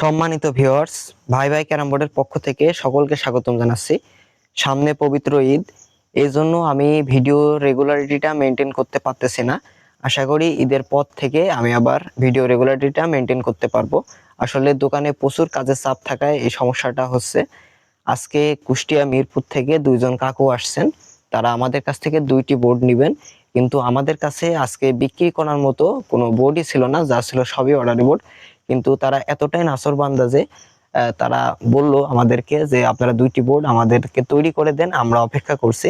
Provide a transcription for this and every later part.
সম্মানিত ভিউয়ার্স, ভাই ভাই ক্যারাম বোর্ডের পক্ষ থেকে সকলকে স্বাগতম জানাচ্ছি। সামনে পবিত্র ঈদ এই জন্য আমি ভিডিও রেগুলারিটিটা মেনটেন করতে পারতেছি না। আশা করি ঈদের পর থেকে আমি আবার ভিডিও রেগুলারিটিটা মেনটেন করতে পারব। আসলে দোকানে প্রচুর কাজের চাপ থাকায় এই সমস্যাটা হচ্ছে। আজকে কুষ্টিয়া, মিরপুর থেকে দুইজন কাকু আসছেন। তারা আমাদের কাছ থেকে দুইটি বোর্ড নেবেন। কিন্তু আমাদের কাছে আজকে বিক্রি করার মতো কোনো বোর্ডই ছিল না, যা ছিল সবই অর্ডারি বোর্ড কিন্তু তারা এতটাই নাসর বান্দা যে আহ, তারা বলল আমাদেরকে যে আপনারা দুইটি বোর্ড আমাদেরকে তৈরি করে দেন আমরা অপেক্ষা করছি।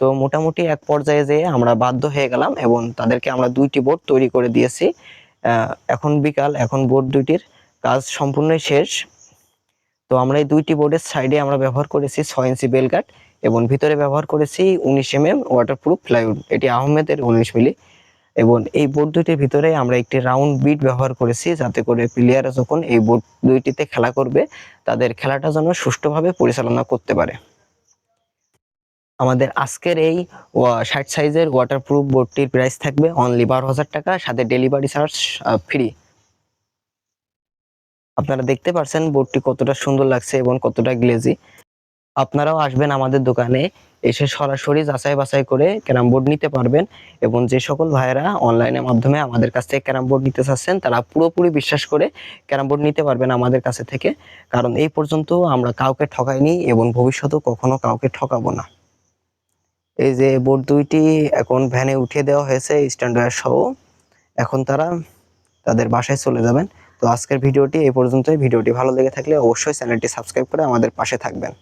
তো মোটামুটি এক পর্যায়ে যেয়ে আমরা বাধ্য হয়ে গেলাম এবং তাদেরকে আমরা দুইটি বোর্ড তৈরি করে দিয়েছি। এখন বিকাল এখন বোর্ড দুইটির কাজ সম্পূর্ণই শেষ। তো আমরা এই দুইটি বোর্ডের সাইডে আমরা ব্যবহার করেছি ছয় ইঞ্চি বেলগাট এবং ভিতরে ব্যবহার করেছি উনিশ এম এম ওয়াটারপ্রুফ প্লাইউড এটি আহমেদের উনিশ মিলি এবং এই বোর্ড দুইটির ভিতরে আমরা একটি রাউন্ড বিট ব্যবহার করেছি যাতে করে প্লেয়াররা যখন এই বোর্ড দুইটিতে খেলা করবে, তাদের খেলাটা যেন সুষ্ঠুভাবে পরিচালনা করতে পারে। আমাদের আজকের এই ষাট সাইজের ওয়াটারপ্রুফ বোর্ডটির প্রাইস থাকবে অনলি বারো হাজার টাকা, সাথে ডেলিভারি চার্জ ফ্রি আপনারা দেখতে পারছেন বোর্ডটি কতটা সুন্দর লাগছে এবং কতটা গ্লেজি আপনারাও আসবেন আমাদের দোকানে, এসে সরাসরি যাচাই বাছাই করে ক্যারাম বোর্ড নিতে পারবেন এবং যে সকল ভাইয়েরা অনলাইনের মাধ্যমে আমাদের কাছ থেকে ক্যারাম বোর্ড নিতে চাচ্ছেন, তারা পুরোপুরি বিশ্বাস করে ক্যারাম বোর্ড নিতে পারবেন আমাদের কাছে থেকে। কারণ এই পর্যন্ত আমরা কাউকে ঠকাইনি এবং ভবিষ্যতেও কখনো কাউকে ঠকাবো না। এই যে বোর্ড দুইটি এখন ভ্যানে উঠিয়ে দেওয়া হয়েছে স্ট্যান্ডার্ড সহ। এখন তারা তাদের বাসায় চলে যাবেন। তো আজকের ভিডিওটি এই পর্যন্তই। ভিডিওটি ভালো লেগে থাকলে অবশ্যই চ্যানেলটি সাবস্ক্রাইব করে আমাদের পাশে থাকবেন।